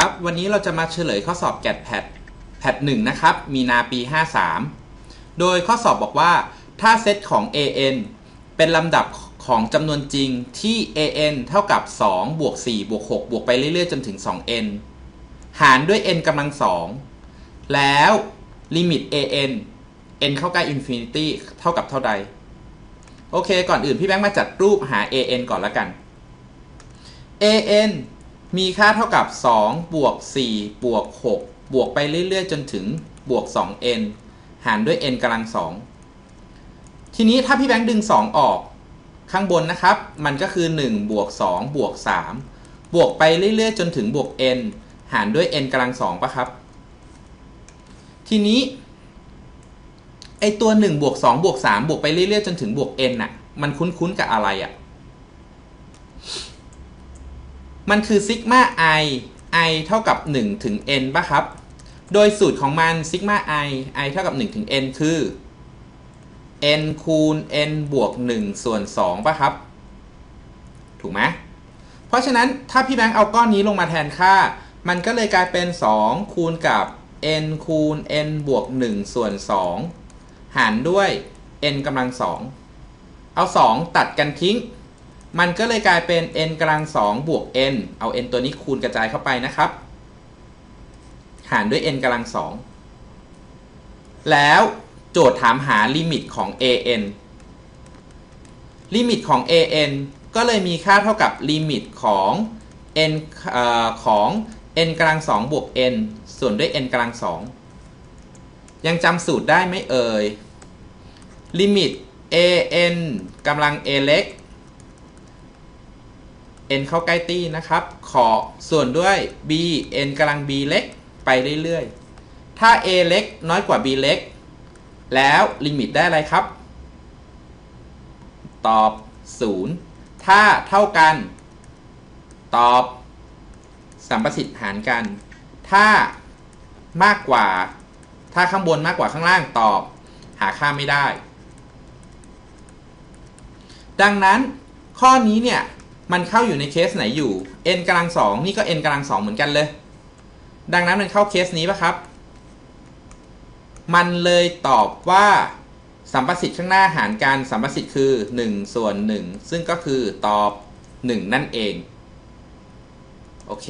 ครับ วันนี้เราจะมาเฉลยข้อสอบแกดแพดแพดหนึ่งนะครับ มีนาปี 53 โดยข้อสอบบอกว่า ถ้าเซตของ an เป็นลำดับของจำนวนจริงที่ an เท่ากับ 2 บวก 4 บวก 6 บวกไปเรื่อยๆ จนถึง 2n หารด้วย n กำลัง 2 แล้วลิมิต an n เข้าใกล้ infinity เท่ากับเท่าใด โอเค ก่อนอื่นพี่แบงค์มาจัดรูปหา an ก่อนล้วกัน an มีค่าเท่ากับ 2 บวก 4 บวก 6 บวกไปเรื่อย ๆ จนถึงบวก 2n หารด้วย n กำลัง 2 ทีนี้ถ้าพี่แบงค์ดึง 2 ออก ข้างบนนะครับ มันก็คือ 1 บวก 2 บวก 3 บวกไปเรื่อย ๆ จนถึงบวก n หารด้วย n กำลัง 2ปะครับ ทีนี้ ไอตัว 1 บวก 2 บวก 3 บวกไปเรื่อย ๆ จนถึงบวก n น่ะ มันคุ้น ๆ กับอะไรอะ่ะ มันคือซิกมา i i เท่ากับ 1 ถึง n ป่ะครับ โดยสูตรของมันซิกมา i i เท่ากับ 1 ถึง n คือ n คูณ n บวก 1 ส่วน2ป่ะครับ ถูกไหมเพราะฉะนั้นถ้าพี่แบงค์เอาก้อนนี้ลงมาแทนค่า มันก็เลยกลายเป็น 2 คูณกับ n คูณ n บวก 1 ส่วน 2 หารด้วย n กำลัง 2 เอา 2 ตัดกันทิ้ง มันก็เลยกลายเป็น n กำลัง2บวก n เอา n ตัวนี้คูณกระจายเข้าไปนะครับ หารด้วย n กำลัง2แล้วโจทย์ถามหาลิมิตของ an ลิมิตของ an ก็เลยมีค่าเท่ากับลิมิตของ n อของ n กำลัง2บวก n ส่วนด้วย n กำลัง2ยังจำสูตรได้ไหมเอ่ยลิมิต an กำลัง a เล็ก n เข้าใกล้ตี้นะครับ ขอส่วนด้วย b n กำลัง b เล็กไปเรื่อยๆ ถ้า a เล็กน้อยกว่า b เล็ก แล้วลิมิตได้อะไรครับ ตอบ 0 ถ้าเท่ากัน ตอบ สัมประสิทธิ์หารกัน ถ้ามากกว่า ถ้าข้างบนมากกว่าข้างล่างตอบ หาค่าไม่ได้ ดังนั้นข้อนี้เนี่ย มันเข้าอยู่ในเคสไหนอยู่ n กำลังสองนี่ก็ n กำลังสองเหมือนกันเลย ดังนั้นมันเข้าเคสนี้ปะครับ มันเลยตอบว่าสัมประสิทธิ์ข้างหน้าหารกันสัมประสิทธิ์คือ 1 ส่วน 1 ซึ่งก็คือตอบ 1 นั่นเอง โอเค